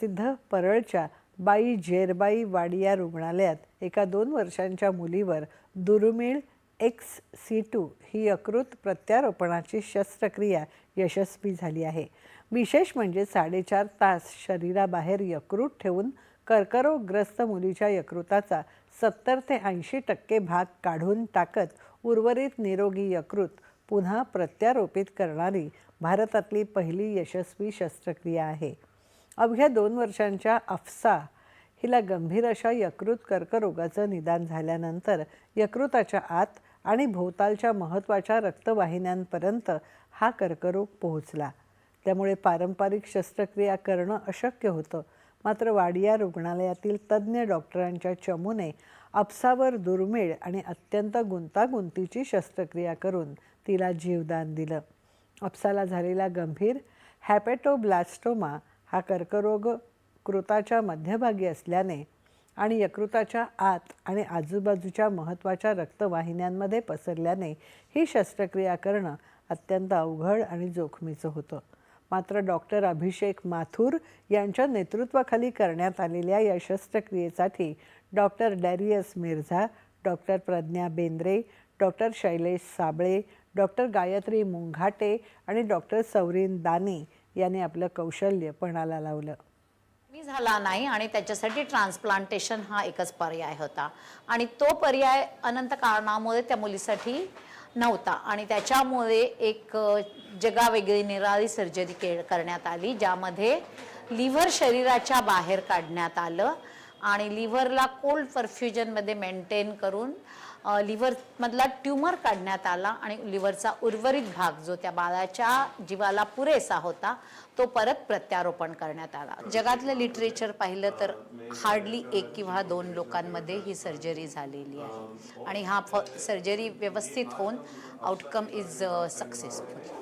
सिद्ध परळच्या बाई जेरबाई वाडिया रुग्णालयात एका दोन वर्षांच्या मुलीवर दुर्मिळ एक्स सी टू ही यकृत प्रत्यारोपणाची शस्त्रक्रिया यशस्वी झाली आहे. विशेष म्हणजे साडेचार तास शरीराबाहेर यकृत ठेवून कर्करोगग्रस्त मुलीच्या यकृताचा सत्तर ते ऐंशी टक्के भाग काढून टाकत उर्वरित निरोगी यकृत पुन्हा प्रत्यारोपित करणारी भारतातली पहिली यशस्वी शस्त्रक्रिया आहे. अवघ्या दोन वर्षांच्या अफसा हिला गंभीर अशा यकृत कर्करोगाचं निदान झाल्यानंतर यकृताच्या आत आणि भोवतालच्या महत्त्वाच्या रक्तवाहिन्यांपर्यंत हा कर्करोग पोहोचला. त्यामुळे पारंपरिक शस्त्रक्रिया करणं अशक्य होतं. मात्र वाडिया रुग्णालयातील तज्ज्ञ डॉक्टरांच्या चमूने अपसावर दुर्मिळ आणि अत्यंत गुंतागुंतीची शस्त्रक्रिया करून तिला जीवदान दिलं. अपसाला झालेला गंभीर हॅपेटोब्लास्टोमा हा कर्करोग कृताच्या मध्यभागी असल्याने आणि यकृताच्या आत आणि आजूबाजूच्या महत्त्वाच्या रक्तवाहिन्यांमध्ये पसरल्याने ही शस्त्रक्रिया करणं अत्यंत अवघड आणि जोखमीचं होतं. मात्र डॉक्टर अभिषेक माथुर यांच्या नेतृत्वाखाली करण्यात आलेल्या या शस्त्रक्रियेसाठी doctor Darius Mirza doctor Pradnya Bendre doctor Shailesh Sable doctor Gayatri Munghate आणि डॉक्टर सौरीन दानी याने आपलं कौशल्य पणाला लावलं. मी झाला नाही आणि त्याच्यासाठी ट्रान्सप्लांटेशन हा एकच पर्याय होता. आणि तो पर्याय अनंत कारणामुळे त्या मुलीसाठी नव्हता. आणि त्याच्यामुळे एक जगावेगळी निराळी सर्जरी के करण्यात आली ज्यामध्ये लिव्हर शरीराच्या बाहेर काढण्यात आलं. आणि लिव्हरला कोल्ड परफ्युजनमध्ये मेंटेन करून लिव्हरमधला ट्यूमर काढण्यात आला आणि लिव्हरचा उर्वरित भाग जो त्या बाळाच्या जीवाला पुरेसा होता तो परत प्रत्यारोपण करण्यात आला. जगातलं लिटरेचर पाहिलं तर हार्डली एक किंवा दोन लोकांमध्ये ही सर्जरी झालेली आहे. आणि हा सर्जरी व्यवस्थित होऊन आउटकम इज सक्सेसफुल.